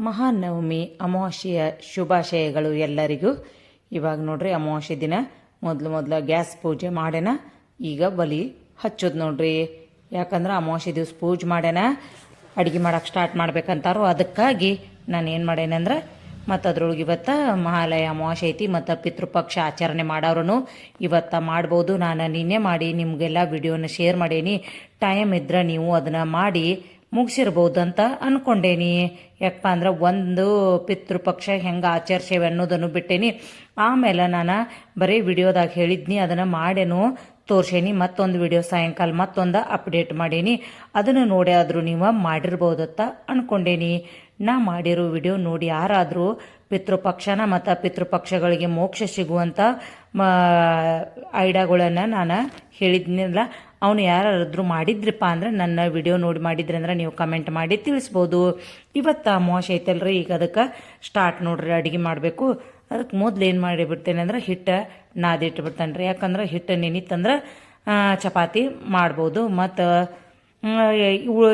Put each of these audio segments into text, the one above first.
ಮಹಾನವಮಿ, ಅಮಾವಾಸ್ಯೆಯ ಶುಭಾಶಯಗಳು ಎಲ್ಲರಿಗೂ. ಇವಾಗ ನೋಡ್ರಿ ಅಮಾವಾಸ್ಯೆ ದಿನ. ಮೊದಲು ಮೊದಲು ಗ್ಯಾಸ್ ಪೂಜೆ ಮಾಡ್ಯಾನ. ಈಗ ಬಲಿ ಹಚ್ಚೋದು ನೋಡ್ರಿ. ಯಾಕಂದ್ರೆ ಅಮಾವಾಸ್ಯೆ ದಿವಸ ಪೂಜೆ ಮಾಡ್ಯಾನ. ಅಡುಗೆ ಮಾಡಕ್ಕೆ ಸ್ಟಾರ್ಟ್ ಮಾಡ್ಬೇಕಂತಾರೋ. ಅದಕ್ಕಾಗಿ ನಾನು ಏನು ಮಾಡೇನಂದ್ರೆ ಮತ್ತು ಅದ್ರೊಳಗೆ ಇವತ್ತು ಮಹಾಲಯ ಅಮಾವಾಸ್ಯೆ ಐತಿ, ಮತ್ತು ಪಿತೃಪಕ್ಷ ಆಚರಣೆ ಮಾಡೋರು ಇವತ್ತು ಮಾಡ್ಬೋದು. ನಾನು ನಿನ್ನೆ ಮಾಡಿ ನಿಮಗೆಲ್ಲ ವಿಡಿಯೋನ ಶೇರ್ ಮಾಡೇನಿ. ಟೈಮ್ ಇದ್ರೆ ನೀವು ಅದನ್ನು ಮಾಡಿ ಮುಗಿಸಿರ್ಬೋದು ಅಂತ ಅಂದ್ಕೊಂಡೇನಿ ಯಾಕಪ್ಪ ಅಂದ್ರೆ ಒಂದು ಪಿತೃಪಕ್ಷ ಹೆಂಗೆ ಆಚರಿಸೇವೆ ಅನ್ನೋದನ್ನು ಬಿಟ್ಟೇನಿ. ಆಮೇಲೆ ನಾನು ಬರೀ ವಿಡಿಯೋದಾಗ ಹೇಳಿದ್ನಿ, ಅದನ್ನು ಮಾಡೇನು ತೋರ್ಸೇನಿ. ಮತ್ತೊಂದು ವಿಡಿಯೋ ಸಾಯಂಕಾಲ ಮತ್ತೊಂದು ಅಪ್ಡೇಟ್ ಮಾಡೇನಿ. ಅದನ್ನು ನೋಡಿ ಆದರೂ ನೀವು ಮಾಡಿರ್ಬೋದತ್ತ ಅಂದ್ಕೊಂಡೇನಿ ನಾ ಮಾಡಿರೋ ವಿಡಿಯೋ ನೋಡಿ ಯಾರಾದರೂ ಪಿತೃಪಕ್ಷನ ಮತ್ತು ಪಿತೃಪಕ್ಷಗಳಿಗೆ ಮೋಕ್ಷ ಸಿಗುವಂಥ ಮ, ಐಡಿಯಾಗಳನ್ನು ನಾನು ಹೇಳಿದ್ನಿಲ್ಲ. ಅವನು ಯಾರಾದ್ರೂ ಮಾಡಿದ್ರಪ್ಪ ಅಂದ್ರೆ ನನ್ನ ವಿಡಿಯೋ ನೋಡಿ ಮಾಡಿದ್ರಿ ಅಂದ್ರೆ ನೀವು ಕಮೆಂಟ್ ಮಾಡಿ ತಿಳಿಸ್ಬೋದು. ಇವತ್ತು ಅಮಾವಾಸ್ಯೆ ಐತಲ್ರಿ, ಈಗ ಅದಕ್ಕೆ ಸ್ಟಾರ್ಟ್ ನೋಡ್ರಿ, ಅಡುಗೆ ಮಾಡಬೇಕು. ಅದಕ್ಕೆ ಮೊದ್ಲು ಏನು ಮಾಡಿಬಿಡ್ತೇನೆ ಅಂದ್ರೆ ಹಿಟ್ಟು ನಾದಿಟ್ಬಿಡ್ತೇನೆ ರೀ ಯಾಕಂದ್ರೆ ಹಿಟ್ಟು ನೆನಿತಂದ್ರೆ ಚಪಾತಿ ಮಾಡ್ಬೋದು. ಮತ್ತು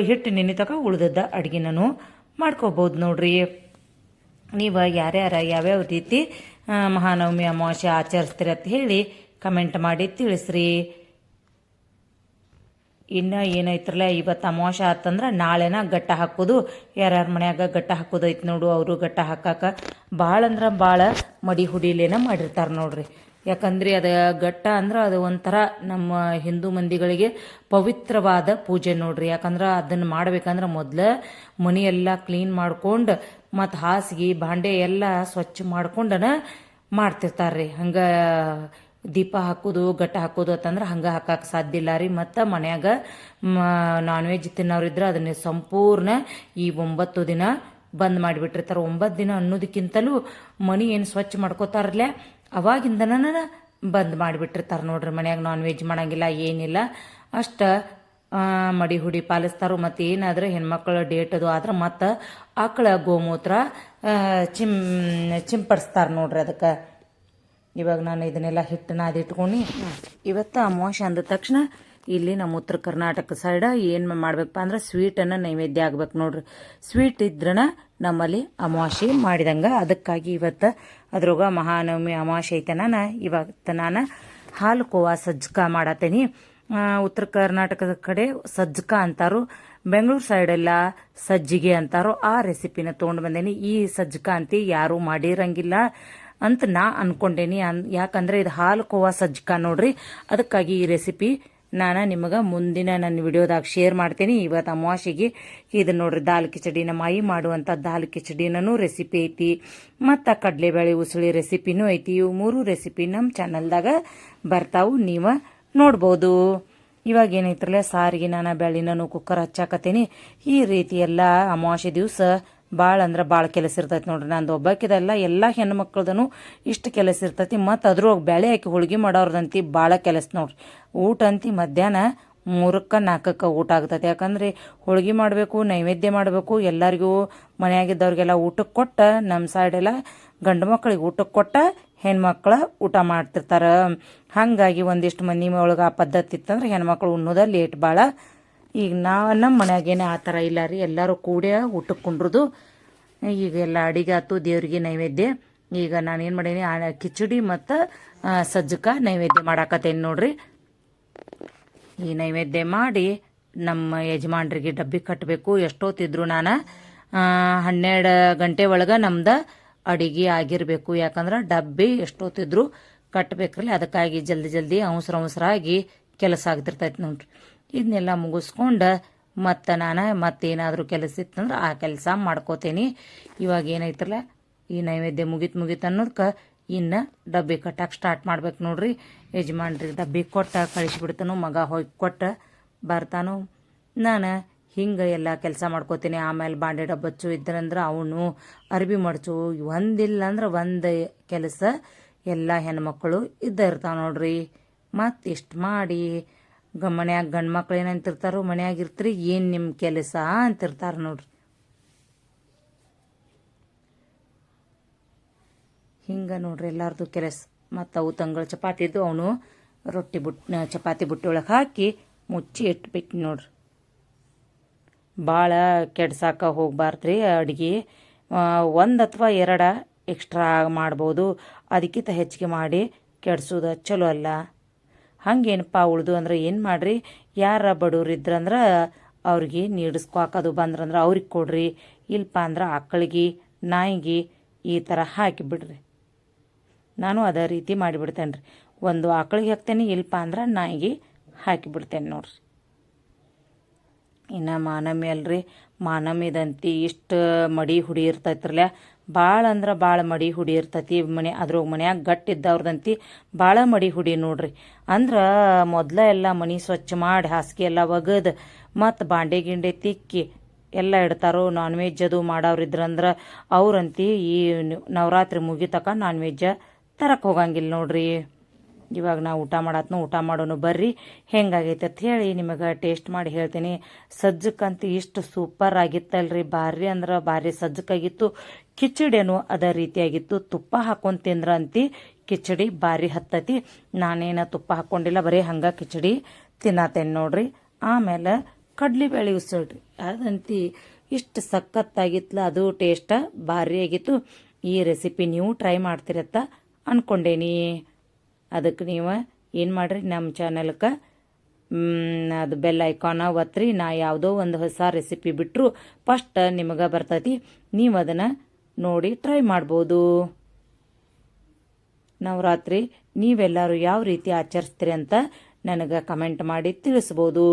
ಹಿಟ್ಟು ನೆನಿತಕ ಉಳ್ದದ್ದ ಅಡುಗೆನೂ ಮಾಡ್ಕೋಬೋದು ನೋಡ್ರಿ. ನೀವು ಯಾರ್ಯಾರ, ಯಾವ್ಯಾವ ರೀತಿ ಮಹಾನವಮಿ ಅಮಾವಾಸ್ಯೆ ಆಚರಿಸ್ತೀರ ಅಂತ ಹೇಳಿ ಕಮೆಂಟ್ ಮಾಡಿ ತಿಳಿಸ್ರಿ. ಇನ್ನು ಏನೈತ್ರಲ್ಲ ಇವತ್ತು ಅಮಾವಾಸ್ಯ ಆತಂದ್ರೆ ನಾಳೆನ ಗಟ್ಟ ಹಾಕೋದು. ಯಾರ್ಯಾರ ಮನ್ಯಾಗ ಗಟ್ಟ ಹಾಕೋದೈತೆ ನೋಡು, ಅವರು ಗಟ್ಟ ಹಾಕಾಕ ಭಾಳ ಅಂದ್ರೆ ಭಾಳ ಮಡಿ ಹುಡಿಲೇನ ಮಾಡಿರ್ತಾರೆ ನೋಡ್ರಿ. ಯಾಕಂದ್ರೆ ಅದು ಗಟ್ಟ ಅಂದ್ರೆ ಅದು ಒಂಥರ ನಮ್ಮ ಹಿಂದೂ ಮಂದಿಗಳಿಗೆ ಪವಿತ್ರವಾದ ಪೂಜೆ ನೋಡ್ರಿ. ಯಾಕಂದ್ರೆ ಅದನ್ನು ಮಾಡ್ಬೇಕಂದ್ರೆ ಮೊದಲು ಮನೆಯೆಲ್ಲ ಕ್ಲೀನ್ ಮಾಡ್ಕೊಂಡು ಮತ್ತು ಹಾಸಿಗೆ, ಭಾಂಡೆ ಎಲ್ಲ ಸ್ವಚ್ಛ ಮಾಡ್ಕೊಂಡನ ಮಾಡ್ತಿರ್ತಾರೆ ರೀ ಹಂಗ ದೀಪ ಹಾಕೋದು ಗಟ್ಟ ಹಾಕೋದು ಅಂತಂದ್ರೆ ಹಂಗೆ ಹಾಕಕ್ಕೆ ಸಾಧ್ಯ ಇಲ್ಲ ರೀ. ಮತ್ತು ಮನ್ಯಾಗ ನಾನ್ ವೆಜ್ ತಿನ್ನೋರಿದ್ರೆ ಅದನ್ನ ಸಂಪೂರ್ಣ ಈ ಒಂಬತ್ತು ದಿನ ಬಂದ್ ಮಾಡಿಬಿಟ್ಟಿರ್ತಾರೆ. ಒಂಬತ್ತು ದಿನ ಅನ್ನೋದಕ್ಕಿಂತಲೂ ಮನಿ ಏನು ಸ್ವಚ್ಛ ಮಾಡ್ಕೋತಾರಲ್ಲೇ ಅವಾಗಿಂದನ ಬಂದ್ ಮಾಡಿಬಿಟ್ಟಿರ್ತಾರೆ ನೋಡ್ರಿ. ಮನೆಯಾಗ ನಾನ್ ವೆಜ್ ಮಾಡಂಗಿಲ್ಲ, ಏನಿಲ್ಲ. ಅಷ್ಟ ಮಡಿ ಹುಡಿ ಪಾಲಿಸ್ತಾರೋ ಮತ್ತು ಏನಾದ್ರೆ ಹೆಣ್ಮಕ್ಳ ಡೇಟ್ ಅದು ಆದ್ರೆ ಮತ್ತು ಆಕಳ ಗೋಮೂತ್ರ ಚಿಂ ಚಿಂಪಡಿಸ್ತಾರೆ ನೋಡ್ರಿ ಅದಕ್ಕೆ. ಇವಾಗ ನಾನು ಇದನ್ನೆಲ್ಲ ಹಿಟ್ಟನ್ನ ಅದಿಟ್ಕೊಂಡು ಇವತ್ತು ಅಮಾವಾಸ್ಯೆ ಅಂದ ತಕ್ಷಣ ಇಲ್ಲಿ ನಮ್ಮ ಉತ್ತರ ಕರ್ನಾಟಕ ಸೈಡ ಏನು ಮಾಡಬೇಕಪ್ಪ ಅಂದ್ರೆ ಸ್ವೀಟನ್ನು ನೈವೇದ್ಯ ಆಗ್ಬೇಕು ನೋಡ್ರಿ. ಸ್ವೀಟ್ ಇದ್ರನ ನಮ್ಮಲ್ಲಿ ಅಮಾವಾಸ್ಯೆ ಮಾಡಿದಂಗೆ. ಅದಕ್ಕಾಗಿ ಇವತ್ತು ಅದ್ರೊಗ ಮಹಾನವಮಿ ಅಮಾವಾಸ್ಯೆ ಐತೆ ನಾನು ಇವತ್ತು ನಾನು ಹಾಲು ಕೋವಾ ಸಜ್ಜಕ ಮಾಡತ್ತೀನಿ. ಉತ್ತರ ಕರ್ನಾಟಕದ ಕಡೆ ಸಜ್ಜಕ ಅಂತಾರು, ಬೆಂಗಳೂರು ಸೈಡೆಲ್ಲ ಸಜ್ಜಿಗೆ ಅಂತಾರೋ ಆ ರೆಸಿಪಿನ ತೊಗೊಂಡು ಬಂದೇನಿ. ಈ ಸಜ್ಜಕ ಅಂತ ಯಾರೂ ಮಾಡಿರಂಗಿಲ್ಲ. ಅಂತ ನಾ ಅನ್ಕೊಂಡೇನಿ. ಅನ್ ಯಾಕಂದ್ರೆ ಇದು ಹಾಲು ಕೋವಾ ಸಜ್ಜಕ ನೋಡ್ರಿ, ಅದಕ್ಕಾಗಿ ಈ ರೆಸಿಪಿ ನಾನು ನಿಮಗೆ ಮುಂದಿನ ನನ್ನ ವಿಡಿಯೋದಾಗ ಶೇರ್ ಮಾಡ್ತೀನಿ. ಇವತ್ತು ಅಮಾವಾಸ್ಯೆಗೆ ಇದು ನೋಡ್ರಿ, ದಾಲ್ ಕಿಚಡಿ ನಮ್ಮ ಮಾಡುವಂಥ ದಾಲ್ ಕಿಚಡಿನೂ ರೆಸಿಪಿ ಐತಿ. ಮತ್ತು ಕಡಲೆಬೇಳೆ ಉಸುಳಿ ರೆಸಿಪಿನೂ ಐತಿ. ಇವು ಮೂರು ರೆಸಿಪಿ ನಮ್ಮ ಚಾನಲ್ದಾಗ ಬರ್ತಾವು, ನೀವು ನೋಡ್ಬೋದು. ಇವಾಗ ಏನೈತ್ರಲ್ಲ ಸಾರಿಗೆ ನಾನು ಬೇಳೆನೂ ಕುಕ್ಕರ್ ಹಚ್ಚಾಕತ್ತೀನಿ. ಈ ರೀತಿ ಎಲ್ಲ ಅಮಾವಾಸ್ಯೆ ದಿವಸ ಭಾಳ ಅಂದ್ರೆ ಭಾಳ ಕೆಲಸ ಇರ್ತೈತಿ ನೋಡ್ರಿ. ನಂದು ಒಬ್ಬಾಕಿದೆಲ್ಲ ಎಲ್ಲ ಹೆಣ್ಮಕ್ಳದನು ಇಷ್ಟು ಕೆಲಸ ಇರ್ತೈತಿ. ಮತ್ತು ಅದ್ರೊಳಗೆ ಬೆಳೆ ಹಾಕಿ ಹೋಳಿಗೆ ಮಾಡೋರ್ದಂತಿ ಭಾಳ ಕೆಲಸ ನೋಡ್ರಿ. ಊಟ ಅಂತಿ ಮಧ್ಯಾಹ್ನ ಮೂರಕ್ಕೆ ನಾಲ್ಕಕ್ಕೆ ಊಟ ಆಗ್ತೈತಿ. ಯಾಕಂದ್ರೆ ಹೋಳಿಗೆ ಮಾಡಬೇಕು, ನೈವೇದ್ಯ ಮಾಡಬೇಕು, ಎಲ್ಲರಿಗೂ ಮನೆಯಾಗಿದ್ದವ್ರಿಗೆಲ್ಲ ಊಟಕ್ಕೆ ಕೊಟ್ಟ ನಮ್ಮ ಸೈಡೆಲ್ಲ ಗಂಡು ಮಕ್ಕಳಿಗೆ ಊಟಕ್ಕೆ ಕೊಟ್ಟ ಹೆಣ್ಮಕ್ಳ ಊಟ ಮಾಡ್ತಿರ್ತಾರೆ. ಹಾಗಾಗಿ ಒಂದಿಷ್ಟು ಮನೆ ಒಳಗೆ ಆ ಪದ್ಧತಿ ಇತ್ತಂದ್ರೆ ಹೆಣ್ಮಕ್ಳು ಉಣ್ಣೋದ ಲೇಟ್ ಭಾಳ ಈಗ ನಾವು ನಮ್ಮ ಮನ್ಯಾಗೇನೆ ಆ ಥರ ಇಲ್ಲ ರೀ, ಎಲ್ಲರೂ ಕೂಡಿ ಊಟಕ್ಕೆ ಕುಂಡ್ರದು. ಈಗ ಎಲ್ಲ ಅಡಿಗೆ ಆಯ್ತು ದೇವ್ರಿಗೆ ನೈವೇದ್ಯ. ಈಗ ನಾನೇನು ಮಾಡೀನಿ, ಆ ಕಿಚಡಿ ಮತ್ತು ಸಜ್ಜಕ ನೈವೇದ್ಯ ಮಾಡಾಕತ್ತೇನೆ ನೋಡ್ರಿ. ಈ ನೈವೇದ್ಯ ಮಾಡಿ ನಮ್ಮ ಯಜಮಾನ್ರಿಗೆ ಡಬ್ಬಿ ಕಟ್ಟಬೇಕು ಎಷ್ಟೊತ್ತಿದ್ರು ನಾನು ಹನ್ನೆರಡು ಗಂಟೆ ಒಳಗೆ ನಮ್ದು ಅಡಿಗೆ ಆಗಿರಬೇಕು. ಯಾಕಂದ್ರೆ ಡಬ್ಬಿ ಎಷ್ಟೊತ್ತಿದ್ರು ಕಟ್ಟಬೇಕ್ರಿ ಅದಕ್ಕಾಗಿ ಜಲ್ದಿ ಜಲ್ದಿ ಅವಸರ ಅವಸರಾಗಿ ಕೆಲಸ ಆಗ್ತಿರ್ತೈತೆ ನೋಡ್ರಿ. ಇದನ್ನೆಲ್ಲ ಮುಗಿಸ್ಕೊಂಡು ಮತ್ತು ನಾನು ಮತ್ತೇನಾದರೂ ಕೆಲಸ ಇತ್ತಂದ್ರೆ ಆ ಕೆಲಸ ಮಾಡ್ಕೋತೀನಿ. ಇವಾಗ ಏನೈತಲ್ಲ ಈ ನೈವೇದ್ಯ ಮುಗಿತ್ ಮುಗಿತ್ ಅನ್ನೋದಕ್ಕೆ ಇನ್ನು ಡಬ್ಬಿ ಕಟ್ಟಕ್ಕೆ ಸ್ಟಾರ್ಟ್ ಮಾಡ್ಬೇಕು ನೋಡ್ರಿ. ಯಜಮಾನ್ರಿ ಡಬ್ಬಿ ಕೊಟ್ಟ ಕಳಿಸ್ಬಿಡ್ತಾನು, ಮಗ ಹೋಗಿ ಕೊಟ್ಟ ಬರ್ತಾನು. ನಾನು ಹಿಂಗೆ ಎಲ್ಲ ಕೆಲಸ ಮಾಡ್ಕೋತೀನಿ. ಆಮೇಲೆ ಬಾಂಡೆ ಡಬ್ಬಚ್ಚು ಇದ್ರಂದ್ರೆ ಅವನು ಅರಬಿ ಮಡಚು. ಒಂದಿಲ್ಲ ಅಂದ್ರೆ ಒಂದು ಕೆಲಸ ಎಲ್ಲ ಹೆಣ್ಮಕ್ಳು ಇದ್ದ ಇರ್ತಾವೆ ನೋಡ್ರಿ. ಮತ್ತು ಇಷ್ಟು ಮಾಡಿ ಗ ಮನ್ಯಾಗ ಗಂಡು ಮಕ್ಳು ಏನಂತಿರ್ತಾರೋ ಮನ್ಯಾಗ ಇರ್ತೀರಿ, ಏನು ನಿಮ್ಮ ಕೆಲಸ ಅಂತಿರ್ತಾರೆ ನೋಡ್ರಿ. ಹಿಂಗೆ ನೋಡ್ರಿ ಎಲ್ಲಾರ್ದು ಕೆಲಸ. ಮತ್ತು ಅವು ತಂಗಳ ಚಪಾತಿ ಇದ್ದು ಅವನು ರೊಟ್ಟಿ ಬುಟ್ ಚಪಾತಿ ಬುಟ್ಟಿ ಒಳಗೆ ಹಾಕಿ ಮುಚ್ಚಿ ಇಟ್ಬಿಟ್ಟು ನೋಡ್ರಿ. ಭಾಳ ಕೆಡ್ಸಾಕ ಹೋಗ್ಬಾರ್ದ್ರಿ ಅಡ್ಗೆ. ಒಂದು ಅಥವಾ ಎರಡ ಎಕ್ಸ್ಟ್ರಾ ಮಾಡ್ಬೋದು. ಅದಕ್ಕಿಂತ ಹೆಚ್ಚಿಗೆ ಮಾಡಿ ಕೆಡ್ಸೋದು ಚಲೋ ಅಲ್ಲ. ಹಂಗೇನಪ್ಪ ಉಳ್ದು ಅಂದ್ರೆ ಏನು ಮಾಡ್ರಿ? ಯಾರ ಬಡವ್ರು ಇದ್ರಂದ್ರೆ ಅವ್ರಿಗೆ ನೀಡಿಸ್ಕೊಳಕದು ಬಂದ್ರಂದ್ರೆ ಅವ್ರಿಗೆ ಕೊಡ್ರಿ. ಇಲ್ಲಪ್ಪ ಅಂದ್ರೆ ಆಕಳಿಗೆ, ನಾಯಿಗೆ ಈ ಥರ ಹಾಕಿಬಿಡ್ರಿ ನಾನು ಅದೇ ರೀತಿ ಮಾಡಿಬಿಡ್ತೇನೆ ರೀ ಒಂದು ಆಕಳಿಗೆ ಹಾಕ್ತೇನೆ, ಇಲ್ಪ ಅಂದ್ರೆ ನಾಯಿಗೆ ಹಾಕಿಬಿಡ್ತೇನೆ ನೋಡ್ರಿ. ಇನ್ನು ಮಾನಮಿ ಅಲ್ರಿ ಮಾನಮಿದಂತಿ ಇಷ್ಟು ಮಡಿ ಹುಡಿ ಇರ್ತೈತ್ರಲ್ಲ ಭಾಳ ಅಂದ್ರೆ ಭಾಳ ಮಡಿ ಹುಡಿ ಇರ್ತೈತಿ ಮನೆ ಅದ್ರ ಮನ್ಯಾಗ ಗಟ್ಟಿದ್ದವ್ರದಂತಿ ಭಾಳ ಮಡಿ ಹುಡಿ ನೋಡ್ರಿ. ಅಂದ್ರೆ ಮೊದಲ ಎಲ್ಲ ಮನೆ ಸ್ವಚ್ಛ ಮಾಡಿ ಹಾಸಿಗೆ ಎಲ್ಲ ಒಗದು ಮತ್ತು ಬಾಂಡೆ ಗಿಂಡೆ ತಿಕ್ಕಿ ಎಲ್ಲ ಇಡ್ತಾರೋ ನಾನ್ ವೆಜ್ ಅದು ಮಾಡೋರಿದ್ರಂದ್ರೆ ಅವ್ರಂತಿ ಈ ನವರಾತ್ರಿ ಮುಗಿತಕ ನಾನ್ ವೆಜ್ ತರಕ್ಕೆ ಹೋಗಂಗಿಲ್ಲ ನೋಡ್ರಿ. ಇವಾಗ ನಾವು ಊಟ ಮಾಡತ್ನು ಊಟ ಮಾಡೋನು ಬರ್ರಿ. ಹೆಂಗಾಗೈತೆ ಅಂತ ಹೇಳಿ ನಿಮಗೆ ಟೇಸ್ಟ್ ಮಾಡಿ ಹೇಳ್ತೀನಿ. ಸಜ್ಜಕ್ಕಂತೂ ಇಷ್ಟು ಸೂಪರ್ ಆಗಿತ್ತಲ್ರಿ. ಭಾರಿ ಅಂದ್ರೆ ಭಾರಿ ಸಜ್ಜಕ್ಕಾಗಿತ್ತು ಕಿಚಡಿನೂ ಅದೇ ರೀತಿಯಾಗಿತ್ತು. ತುಪ್ಪ ಹಾಕೊಂಡು ತಿಂದ್ರ ಅಂತಿ ಕಿಚಡಿ ಭಾರಿ ಹತ್ತತಿ. ನಾನೇನ ತುಪ್ಪ ಹಾಕೊಂಡಿಲ್ಲ, ಬರೀ ಹಂಗೆ ಕಿಚಡಿ ತಿನ್ನತೇನೆ ನೋಡ್ರಿ. ಆಮೇಲೆ ಕಡ್ಲಿಬೇಳೆ ಉಸಳ್ರಿ. ಅದಂತಿ ಇಷ್ಟು ಸಖತ್ತಾಗಿತ್ತಲ್ಲ ಅದು ಟೇಸ್ಟ್ ಭಾರಿ ಆಗಿತ್ತು. ಈ ರೆಸಿಪಿ ನೀವು ಟ್ರೈ ಮಾಡ್ತಿರತ್ತ ಅನ್ಕೊಂಡೇನಿ. ಅದಕ್ಕೆ ನೀವು ಏನು ಮಾಡ್ರಿ ನಮ್ಮ ಚಾನಲ್ಗೆ ಅದು ಬೆಲ್ ಐಕಾನ ಒತ್ರಿ. ನಾ ಯಾವುದೋ ಒಂದು ಹೊಸ ರೆಸಿಪಿ ಬಿಟ್ಟರು ಫಸ್ಟ್ ನಿಮಗೆ ಬರ್ತೈತಿ. ನೀವು ಅದನ್ನು ನೋಡಿ ಟ್ರೈ ಮಾಡ್ಬೋದು. ನವರಾತ್ರಿ ನೀವೆಲ್ಲರೂ ಯಾವ ರೀತಿ ಆಚರಿಸ್ತೀರಿ ಅಂತ ನನಗೆ ಕಮೆಂಟ್ ಮಾಡಿ ತಿಳಿಸ್ಬೋದು.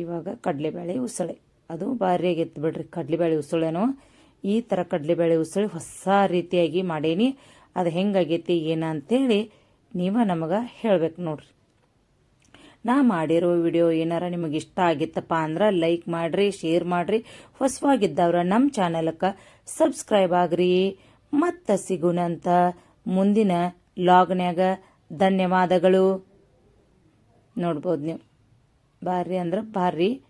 ಇವಾಗ ಕಡಲೆಬೇಳೆ ಉಸಳೆ. ಅದು ಭಾರಿಯಾಗಿ ಎತ್ತು ಬಿಡ್ರಿ. ಕಡಲೆಬೇಳೆ ಉಸುಳೆನೋ ಈ ಥರ ಕಡಲೆಬೇಳೆ ಉಸಳೆ ಹೊಸ ರೀತಿಯಾಗಿ ಮಾಡೀನಿ. ಅದು ಹೆಂಗಾಗೈತಿ ಏನಂತೇಳಿ ನೀವು ನಮಗೆ ಹೇಳ್ಬೇಕು ನೋಡ್ರಿ. ನಾ ಮಾಡಿರೋ ವಿಡಿಯೋ ಏನಾರ ನಿಮಗೆ ಇಷ್ಟ ಆಗಿತ್ತಪ್ಪ ಅಂದ್ರೆ ಲೈಕ್ ಮಾಡ್ರಿ, ಶೇರ್ ಮಾಡ್ರಿ. ಹೊಸವಾಗಿದ್ದವ್ರ ನಮ್ಮ ಚಾನಲ್ಗೆ ಸಬ್ಸ್ಕ್ರೈಬ್ ಆಗ್ರಿ. ಮತ್ತೆ ಸಿಗುಣಂತ ಮುಂದಿನ ಲಾಗ್ನ್ಯಾಗ ಧನ್ಯವಾದಗಳು. ನೋಡ್ಬೋದು ನೀವು. ಭಾರಿ ಅಂದ್ರೆ ಭಾರಿ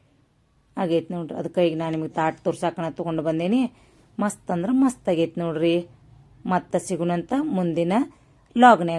ಆಗೈತೆ ನೋಡ್ರಿ. ಅದಕ್ಕೆ ಈಗ ನಾನು ನಿಮಗೆ ತಾಟ್ ತೋರ್ಸಾಕಣ ತೊಗೊಂಡು ಬಂದೇನಿ. ಮಸ್ತ್ ಅಂದ್ರೆ ಮಸ್ತ್ ಆಗೈತೆ ನೋಡ್ರಿ. ಮತ್ತೆ ಸಿಗುಣಂತ ಮುಂದಿನ ಲಾಗ್ನ್ಯಾಗ.